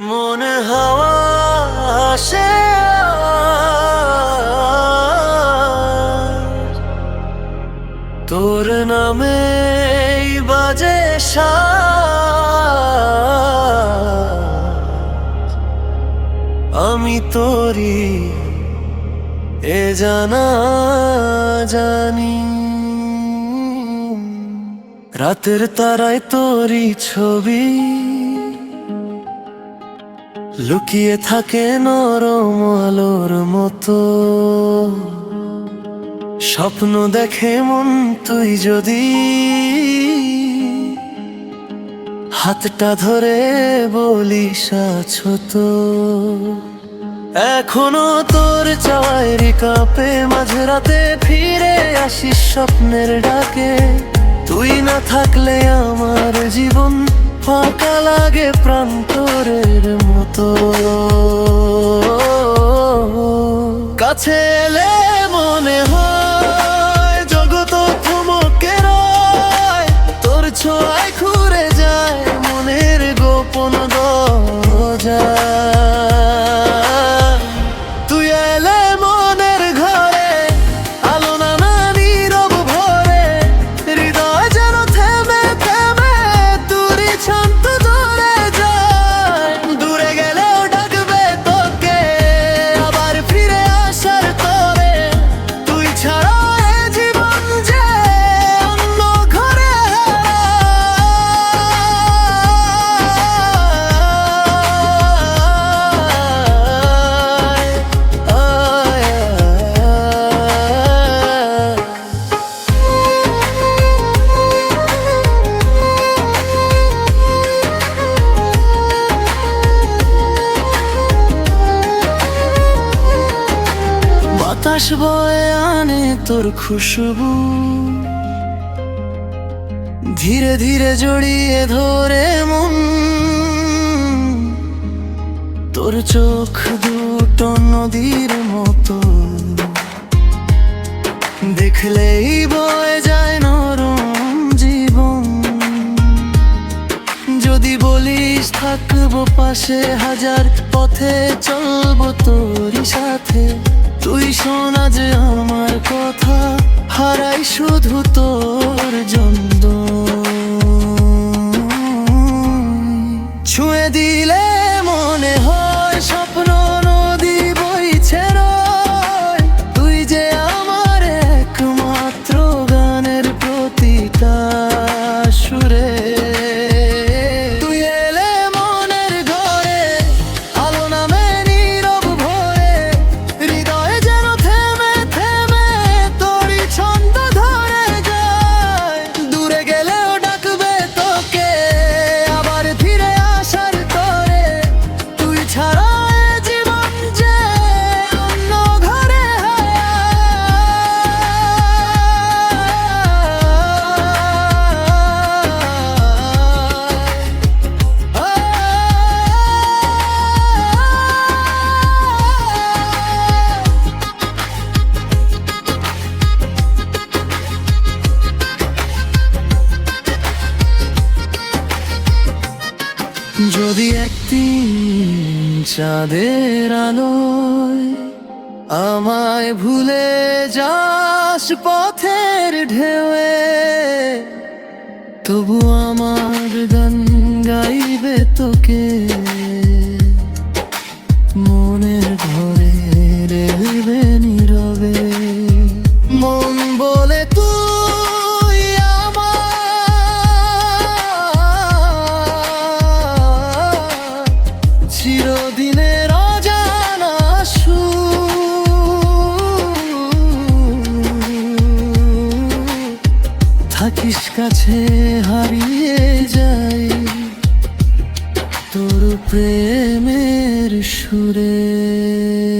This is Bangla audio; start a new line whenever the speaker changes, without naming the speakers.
মন হাওয়া আসে তোর নামে বাজে। আমি তোরি এ জানা জানি। রাতের তারায় তোরি ছবি। লুকিয়ে থাকে নরম আলোর মতো। স্বপ্ন দেখে মন তুই যদি হাতটা ধরে বলিস তো এখনও তোর চাওয়ার কাপে মাঝরাতে ফিরে আসিস স্বপ্নের ডাকে। তুই না থাকলে আমার জীবন ফাঁকা লাগে প্রান্তরের বাতাস বয়ে আনে তোর খুশবু। ধীরে ধীরে জড়িয়ে ধরে মন। তোর চোখ দুটো নদীর মতো। দেখলেই বয়ে যায় নরম জীবন। যদি বলিস থাকব পাশে হাজার পথে, চলবো তোর সাথে। তুই শোনা যে আমার কথা হারাই শুধু তোর জন্দ ছুঁয়ে দিলে মনে হয় যদি একদিন চাঁদের আলোয় আমায় ভুলে যাস পথের ঢেউয়ে তবু আমার গান গাইবে তোকে। কাছে হারিয়ে যাই তোর প্রেমের সুরে।